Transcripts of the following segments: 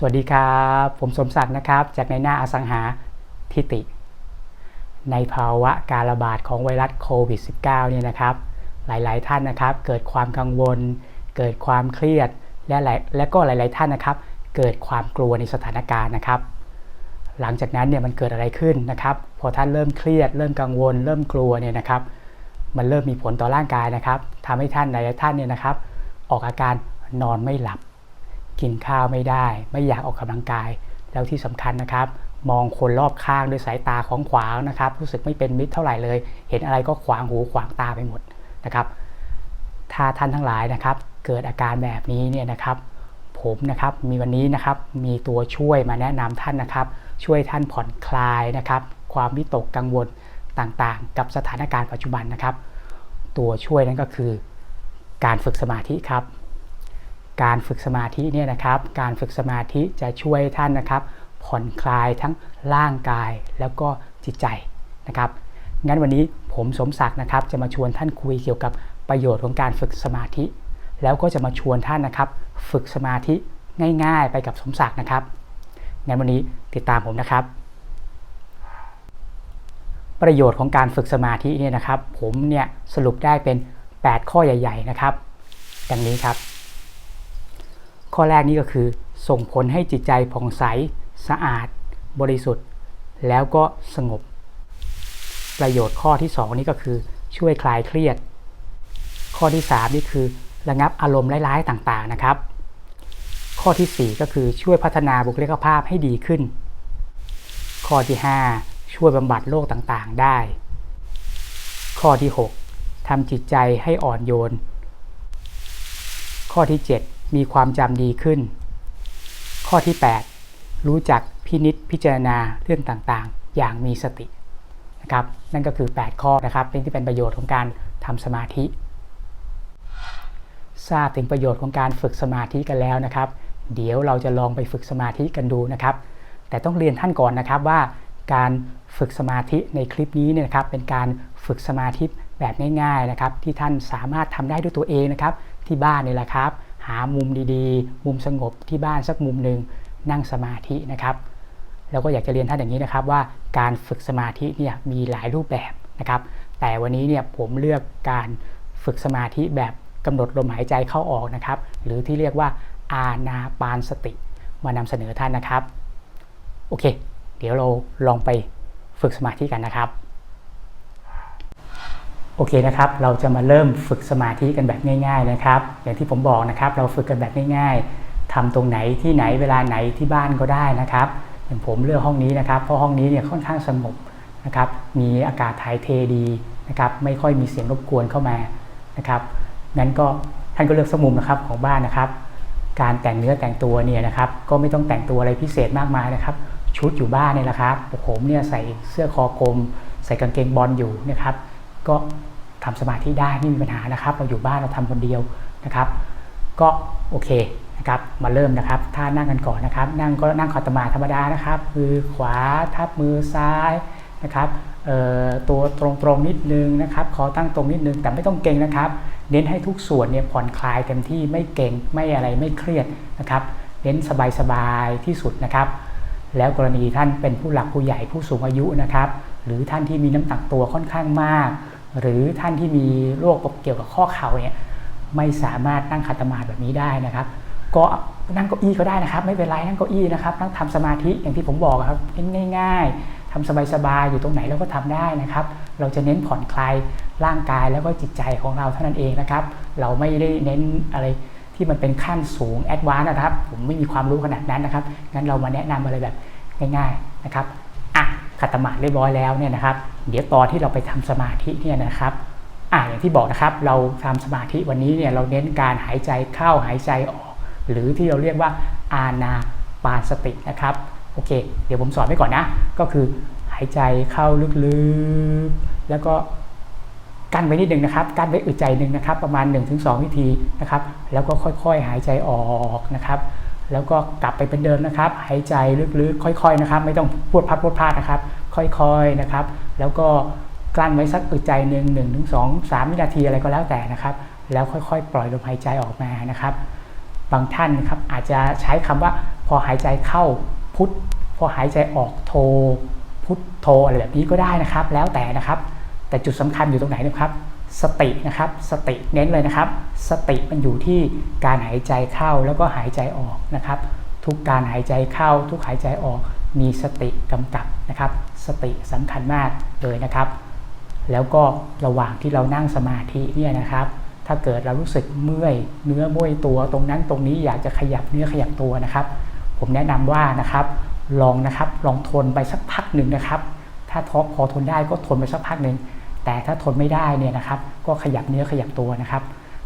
สวัสดีครับ ผมสมศักดิ์นะครับ จากในหน้าอสังหาทิติ ในภาวะการระบาดของไวรัสโควิด -19 เนี่ยนะครับ หลายๆท่านนะครับ เกิดความกังวล เกิดความเครียด และหลายและก็หลาย ๆ ท่านนะครับ เกิดความกลัวในสถานการณ์นะครับ หลังจากนั้นเนี่ยมันเกิดอะไรขึ้นนะครับ พอท่านเริ่มเครียด เริ่มกังวล เริ่มกลัวเนี่ยนะครับ มันเริ่มมีผลต่อร่างกายนะครับทำให้ท่านหลาย ๆ ท่านเนี่ยนะครับ ออกอาการนอนไม่หลับ กินข้าวไม่ได้ ไม่อยากออกกำลังกาย แล้วที่สำคัญนะครับ มองคนรอบข้างด้วยสายตาของขวางนะครับ รู้สึกไม่เป็นมิตรเท่าไหร่เลย เห็นอะไรก็ขวางหูขวางตาไปหมดนะครับ ถ้าท่านทั้งหลายนะครับ เกิดอาการแบบนี้เนี่ยนะครับ ผมนะครับมีวันนี้นะครับมีตัวช่วยมาแนะนำท่านนะครับ ช่วยท่านผ่อนคลายนะครับ ความวิตกกังวลต่างๆ กับสถานการณ์ปัจจุบันนะครับ ตัวช่วยนั้นก็คือการฝึกสมาธิครับ การฝึกสมาธิเนี่ยนะครับ การฝึกสมาธิจะช่วยท่านนะครับ ผ่อนคลายทั้งร่างกายแล้วก็จิตใจนะครับ งั้นวันนี้ผมสมศักดิ์นะครับ จะมาชวนท่านคุยเกี่ยวกับประโยชน์ของการฝึกสมาธิ แล้วก็จะมาชวนท่านนะครับ ฝึกสมาธิง่าย ๆ ไปกับสมศักดิ์นะครับ งั้นวันนี้ติดตามผมนะครับ ประโยชน์ของการฝึกสมาธิเนี่ยนะครับ ผมเนี่ยสรุปได้เป็น 8 ข้อใหญ่ ๆ นะครับ ดังนี้ครับ ข้อแรกนี่ก็คือ ส่งผลให้จิตใจผ่องใส สะอาด บริสุทธิ์ แล้วก็สงบ ประโยชน์ข้อที่ 2 นี่ก็คือช่วยคลายเครียด ข้อที่ 3 นี่คือระงับอารมณ์ร้ายๆต่างๆนะครับ ข้อที่ 4 ก็คือช่วยพัฒนาบุคลิกภาพให้ดีขึ้น ข้อที่ 5 ช่วยบำบัดโรคต่างๆได้ ข้อที่ 6ทำจิตใจให้อ่อนโยน ข้อที่ 7 มีความจำดีขึ้น ข้อที่ 8 รู้จักพินิษพิจารณาเรื่องต่างๆ อย่างมีสตินะครับนั่นก็คือ 8 ข้อนะครับเป็นที่เป็นประโยชน์ของการทำสมาธิ ทราบถึงประโยชน์ของการฝึกสมาธิกันแล้วนะครับ เดี๋ยวเราจะลองไปฝึกสมาธิกันดูนะครับ แต่ต้องเรียนท่านก่อนนะครับว่าการฝึกสมาธิในคลิปนี้เนี่ยนะครับเป็นการฝึกสมาธิแบบง่ายๆนะครับที่ท่านสามารถทำได้ด้วยตัวเองนะครับที่บ้านนี่แหละครับามุมดีๆ มุมสงบที่บ้านสักมุมหนึ่งนั่งสมาธินะครับ แล้วก็อยากจะเรียนท่านอย่างนี้นะครับว่าการฝึกสมาธิเนี่ยมีหลายรูปแบบนะครับ แต่วันนี้เนี่ยผมเลือกการฝึกสมาธิแบบกำหนดลมหายใจเข้าออกนะครับ หรือที่เรียกว่าอาณาปานสติมานำเสนอท่านนะครับ โอเค เดี๋ยวเราลองไปฝึกสมาธิกันนะครับ โอเคนะครับ เราจะมาเริ่มฝึกสมาธิกันแบบง่าย ๆนะครับ อย่างที่ผมบอกนะครับ เราฝึกกันแบบง่ายๆทำตรงไหนที่ไหนเวลาไหนที่บ้านก็ได้นะครับอย่างผมเลือกห้องนี้นะครับ เพราะห้องนี้เนี่ยค่อนข้างสงบนะครับ มีอากาศถ่ายเทดีนะครับ ไม่ค่อยมีเสียงรบกวนเข้ามานะครับงั้นก็ท่านก็เลือกสมุมนะครับของบ้านนะครับ การแต่งเนื้อแต่งตัวเนี่ยนะครับ ก็ไม่ต้องแต่งตัวอะไรพิเศษมากมายนะครับ ชุดอยู่บ้านเนี่ยแหละครับผมเนี่ยใส่เสื้อคอกลม ใส่กางเกงบอลอยู่นะครับ ก็ทำสมาธิได้ไม่มีปัญหานะครับ เราอยู่บ้านเราทำคนเดียวนะครับ ก็โอเคนะครับมาเริ่มนะครับท่านั่งกันก่อนนะครับ นั่งก็นั่งคอตมาธรรมดานะครับมือขวาทับมือซ้ายนะครับตัวตรงๆนิดนึงนะครับคอตั้งตรงนิดนึงแต่ไม่ต้องเก่งนะครับ เน้นให้ทุกส่วนเนี่ยผ่อนคลายเต็มที่ไม่เก่งไม่อะไรไม่เครียดนะครับ เน้นสบายๆที่สุดนะครับ แล้วกรณีท่านเป็นผู้หลักผู้ใหญ่ผู้สูงอายุนะครับ หรือท่านที่มีน้ำหนักตัวค่อนข้างมาก หรือท่านที่มีโรคเกี่ยวกับข้อเข่าเนี่ยไม่สามารถนั่งขัดสมาธิแบบนี้ได้นะครับ ก็นั่งเก้าอี้ก็ได้นะครับ ไม่เป็นไรนั่งเก้าอี้นะครับ นั่งทำสมาธิอย่างที่ผมบอกครับง่ายๆทำสบายๆอยู่ตรงไหนเราก็ทำได้นะครับ เราจะเน้นผ่อนคลายร่างกายแล้วก็จิตใจของเราเท่านั้นเองนะครับ เราไม่ได้เน้นอะไรที่มันเป็นขั้นสูงแอดวานนะครับ ผมไม่มีความรู้ขนาดนั้นนะครับงั้นเรามาแนะนำอะไรแบบง่าย ๆนะครับอะ ขัดสมาธิเรียบร้อยแล้วเนี่ยนะครับ เดี๋ยวตอนที่เราไปทำสมาธิเนี่ยนะครับอะอย่างที่บอกนะครับ เราทำสมาธิวันนี้เนี่ยเราเน้นการหายใจเข้าหายใจออก หรือที่เราเรียกว่าอาณาปานสตินะครับโอเค เดี๋ยวผมสอนไว้ก่อนนะ ก็คือหายใจเข้าลึกๆ แล้วก็กั้นไว้นิดนึงนะครับ กั้นไว้อึดใจหนึ่งนะครับ ประมาณ 1-2 วิธีนะครับ แล้วก็ค่อยๆ หายใจออกนะครับ แล้วก็กลับไปเป็นเดิมนะครับ หายใจลึกๆ ค่อยๆนะครับ ไม่ต้องพูดพัดพูดพลาดนะครับ ค่อยๆนะครับ แล้วก็กลั้นไว้สักอึดใจหนึ่งหนึ่งถึงสองสามวินาทีอะไรก็แล้วแต่นะครับ แล้วค่อยๆ ปล่อยลมหายใจออกมานะครับ บางท่านนะครับอาจจะใช้คำว่าพอหายใจเข้าพุทพอหายใจออกโท พุทโทอะไรแบบนี้ก็ได้นะครับ แล้วแต่นะครับ แต่จุดสำคัญอยู่ตรงไหนนะครับ สตินะครับ สติเน้นเลยนะครับ สติมันอยู่ที่การหายใจเข้าแล้วก็หายใจออกนะครับ ทุกการหายใจเข้า ทุกหายใจออก มีสติกำกับนะครับ สติสำคัญมากเลยนะครับ แล้วก็ระหว่างที่เรานั่งสมาธิเนี่ยนะครับ ถ้าเกิดเรารู้สึกเมื่อยเนื้อม้วยตัวตรงนั้นตรงนี้อยากจะขยับเนื้อขยับตัวนะครับ ผมแนะนำว่านะครับลองนะครับลองทนไปสักพักหนึ่งนะครับ ถ้าทอพอทนได้ก็ทนไปสักพักหนึ่ง แต่ถ้าทนไม่ได้เนี่ยนะครับก็ขยับเนื้อขยับตัวนะครับ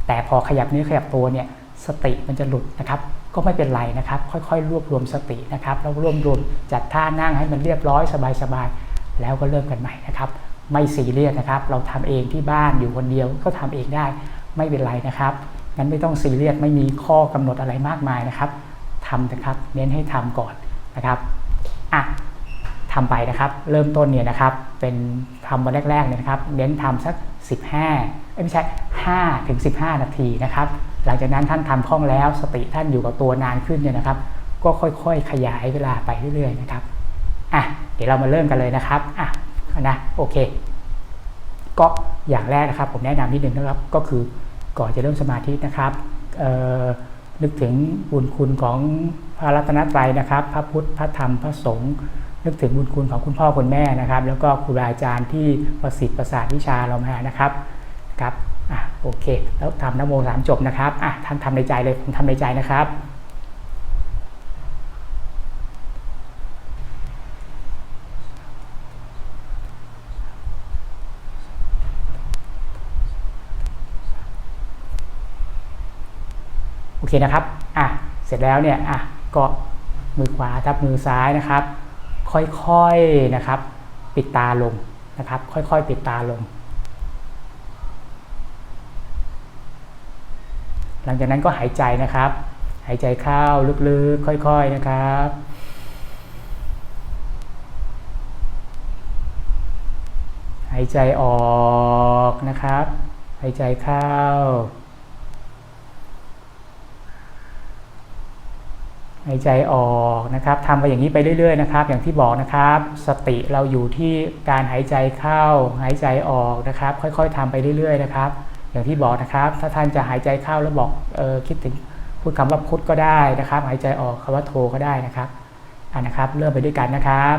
แต่พอขยับเนื้อขยับตัวเนี่ยสติมันจะหลุดนะครับ ก็ไม่เป็นไรนะครับ ค่อยๆ รวบรวมสตินะครับแล้วรวบรวมจัดท่านั่งให้มันเรียบร้อยสบายๆแล้วก็เริ่มกันใหม่นะครับ ไม่ซีเรียสนะครับ เราทำเองที่บ้านอยู่คนเดียวก็ทำเองได้ไม่เป็นไรนะครับงั้นไม่ต้องซีเรียสไม่มีข้อกำหนดอะไรมากมายนะครับทำนะครับ เน้นให้ทำก่อนนะครับอะ ทำไปนะครับ เริ่มต้นเนี่ยนะครับ เป็นทำวันแรกๆเนี่ยนะครับ เน้นทำสัก 15เอ้ไม่ใช่5ถึง15 นาทีนะครับ หลังจากนั้นท่านทำคล่องแล้ว สติท่านอยู่กับตัวนานขึ้นเนี่ยนะครับ ก็ค่อยๆ ขยายเวลาไปเรื่อยๆนะครับอะเดี๋ยวเรามาเริ่มกันเลยนะครับอะนะโอเค ก็อย่างแรกนะครับ ผมแนะนำนิดนึงนะครับ ก็คือก่อนจะเริ่มสมาธินะครับนึกถึงบุญคุณของพระรัตนตรัยนะครับ พระพุทธ พระธรรม พระสงฆ์ นึกถึงบุญคุณของคุณพ่อคุณแม่นะครับ แล้วก็ครูบาอาจารย์ที่ประสิทธิ์ประสาทวิชาเรามานะครับครับอะโอเค แล้วทำนโมสามจบนะครับอะท่านทำในใจเลยผมทำในใจนะครับโอเคนะครับ อะ เสร็จแล้วเนี่ย อะ ก็มือขวาทับมือซ้ายนะครับ ค่อยๆนะครับ ปิดตาลงนะครับ ค่อยๆ ปิดตาลง หลังจากนั้นก็หายใจนะครับ หายใจเข้าลึกๆ ค่อยๆนะครับหายใจออกนะครับ หายใจเข้า หายใจออกนะครับทำไปอย่างนี้ไปเรื่อยๆนะครับ อย่างที่บอกนะครับ สติเราอยู่ที่การหายใจเข้า หายใจออกนะครับ ค่อยๆทำไปเรื่อยๆนะครับ อย่างที่บอกนะครับ ถ้าท่านจะหายใจเข้าแล้วบอกออคิดถึงพูดคำว่าพุทธก็ได้นะครับ หายใจออกคำว่าโทก็ได้นะครับอ่านะครับ เริ่มไปด้วยกันนะครับ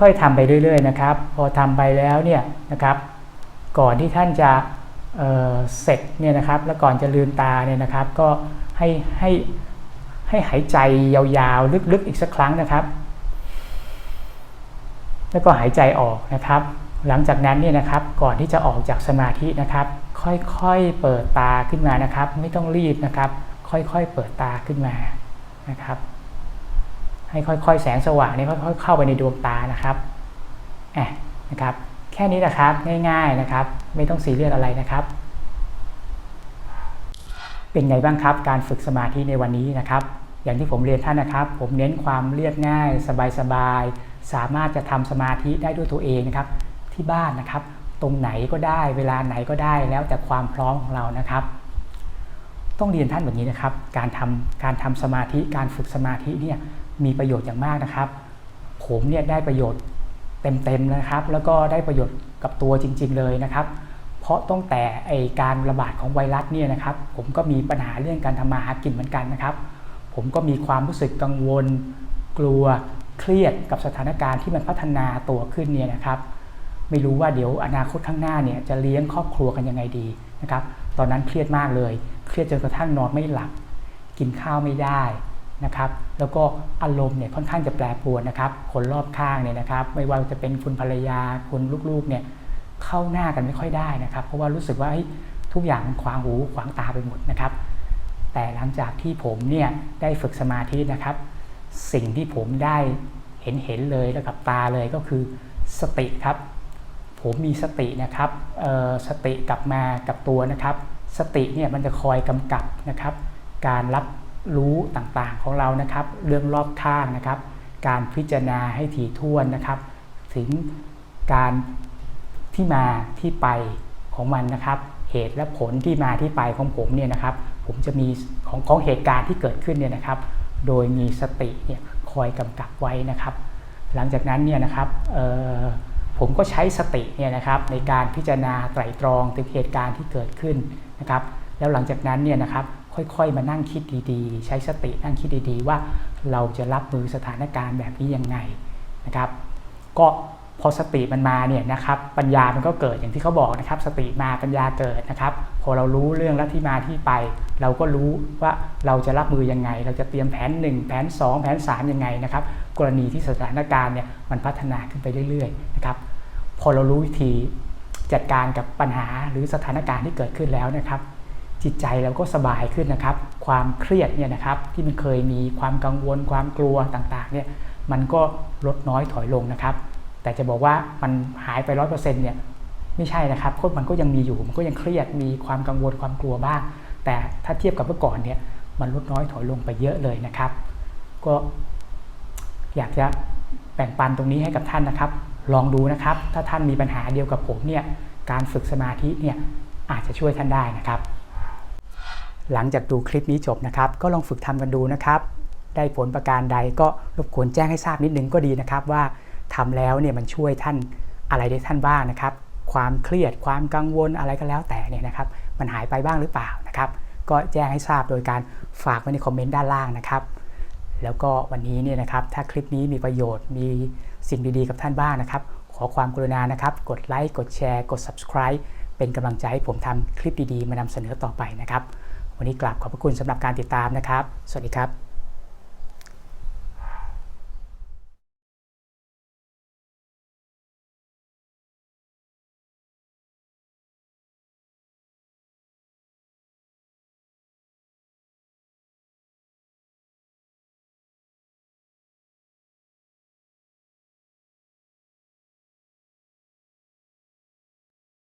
ค่อยๆทำไปเรื่อยๆนะครับ พอทำไปแล้วเนี่ยนะครับ ก่อนที่ท่านจะเเสร็จเนี่ยนะครับ แล้วก่อนจะลืมตาเนี่ยนะครับ ก็ให้ให้ให้หายใจยาวๆ ลึกๆอีกสักครั้งนะครับ แล้วก็หายใจออกนะครับ หลังจากนั้นเนี่ยนะครับ ก่อนที่จะออกจากสมาธินะครับ ค่อยๆเปิดตาขึ้นมานะครับ ไม่ต้องรีบนะครับ ค่อยๆเปิดตาขึ้นมานะครับ ให้ค่อยๆ แสงสว่างนี่ค่อยๆเข้าไปในดวงตานะครับแอบนะครับ แค่นี้นะครับง่ายๆนะครับ ไม่ต้องซีเรียสอะไรนะครับ เป็นไงบ้างครับ การฝึกสมาธิในวันนี้นะครับ อย่างที่ผมเรียนท่านนะครับ ผมเน้นความเรียบง่าย สบายๆสามารถจะทำสมาธิได้ด้วยตัวเองนะครับ ที่บ้านนะครับ ตรงไหนก็ได้ เวลาไหนก็ได้แล้วแต่ความพร้อมของเรานะครับต้องเรียนท่านแบบนี้นะครับ การทำการทำสมาธิ การฝึกสมาธิเนี่ย มีประโยชน์อย่างมากนะครับ ผมเนี่ยได้ประโยชน์เต็มๆนะครับ แล้วก็ได้ประโยชน์กับตัวจริง ๆเลยนะครับ เพราะตั้งแต่ไอการระบาดของไวรัสเนี่ยนะครับ ผมก็มีปัญหาเรื่องการทำมาหากินเหมือนกันนะครับ ผมก็มีความรู้สึกกังวล กลัวเครียดกับสถานการณ์ที่มันพัฒนาตัวขึ้นเนี่ยนะครับ ไม่รู้ว่าเดี๋ยวอนาคตข้างหน้าเนี่ยจะเลี้ยงครอบครัวกันยังไงดีนะครับ ตอนนั้นเครียดมากเลย เครียดจนกระทั่งนอนไม่หลับ กินข้าวไม่ได้ นะครับแล้วก็อารมณ์เนี่ยค่อนข้างจะแปรปรวนนะครับคนรอบข้างเนี่ยนะครับ ไม่ว่าจะเป็นคุณภรรยาคุณลูกๆเนี่ยเข้าหน้ากันไม่ค่อยได้นะครับ เพราะว่ารู้สึกว่าทุกอย่างมันขวางหูขวางตาไปหมดนะครับ แต่หลังจากที่ผมเนี่ยได้ฝึกสมาธินะครับ สิ่งที่ผมได้เห็นเห็นเลยแล้วกับตาเลยก็คือสติครับ ผมมีสตินะครับสติกลับมากับตัวนะครับ สติเนี่ยมันจะคอยกำกับนะครับ การรับ รู้ต่างๆของเรานะครับ เรื่องรอบข้างนะครับ การพิจารณาให้ถี่ถ้วนนะครับ ถึงการที่มาที่ไปของมันนะครับ เหตุและผลที่มาที่ไปของผมเนี่ยนะครับ ผมจะมีของของเหตุการณ์ที่เกิดขึ้นเนี่ยนะครับ โดยมีสติเนี่ยคอยกำกับไว้นะครับ หลังจากนั้นเนี่ยนะครับผมก็ใช้สติเนี่ยนะครับในการพิจารณาไตรตรองถึงเหตุการณ์ที่เกิดขึ้นนะครับ แล้วหลังจากนั้นเนี่ยนะครับ ค่อยๆ มานั่งคิดดีๆ ใช้สตินั่งคิดดีๆ ว่าเราจะรับมือสถานการณ์แบบนี้ยังไงนะครับ ก็พอสติมันมาเนี่ยนะครับปัญญามันก็เกิดอย่างที่เขาบอกนะครับ สติมาปัญญาเกิดนะครับ พอเรารู้เรื่องและที่มาที่ไป เราก็รู้ว่าเราจะรับมือยังไง เราจะเตรียมแผน 1 แผน 2 แผน 3 ยังไงนะครับ กรณีที่สถานการณ์เนี่ยมันพัฒนาขึ้นไปเรื่อยๆนะครับพอเรารู้วิธีจัดการกับปัญหาหรือสถานการณ์ที่เกิดขึ้นแล้วนะครับ จิตใจเราก็สบายขึ้นนะครับ ความเครียดเนี่ยนะครับที่มันเคยมีความกังวล ความกลัวต่างๆเนี่ยมันก็ลดน้อยถอยลงนะครับ แต่จะบอกว่ามันหายไปร้อยเปอร์เซ็นต์เนี่ยไม่ใช่นะครับเพราะมันก็ยังมีอยู่มันก็ยังเครียดมีความกังวลความกลัวบ้าง แต่ถ้าเทียบกับเมื่อก่อนเนี่ยมันลดน้อยถอยลงไปเยอะเลยนะครับ ก็อยากจะแบ่งปันตรงนี้ให้กับท่านนะครับ ลองดูนะครับ ถ้าท่านมีปัญหาเดียวกับผมเนี่ยการฝึกสมาธิเนี่ยอาจจะช่วยท่านได้นะครับ หลังจากดูคลิปนี้จบนะครับ ก็ลองฝึกทำกันดูนะครับ ได้ผลประการใดก็รบกวนแจ้งให้ทราบนิดนึงก็ดีนะครับ ว่าทำแล้วเนี่ยมันช่วยท่านอะไรได้ท่านบ้างนะครับ ความเครียดความกังวลอะไรก็แล้วแต่เนี่ยนะครับ มันหายไปบ้างหรือเปล่านะครับ ก็แจ้งให้ทราบโดยการฝากไว้ในคอมเมนต์ด้านล่างนะครับ แล้วก็วันนี้เนี่ยนะครับ ถ้าคลิปนี้มีประโยชน์มีสิ่งดีๆกับท่านบ้างนะครับ ขอความกรุณานะครับ กดไลค์กดแชร์ กด subscribe เป็นกำลังใจให้ผมทำคลิปดีๆ มานำเสนอต่อไปนะครับ วันนี้กราบขอบพระคุณสำหรับการติดตามนะครับ สวัสดีครับ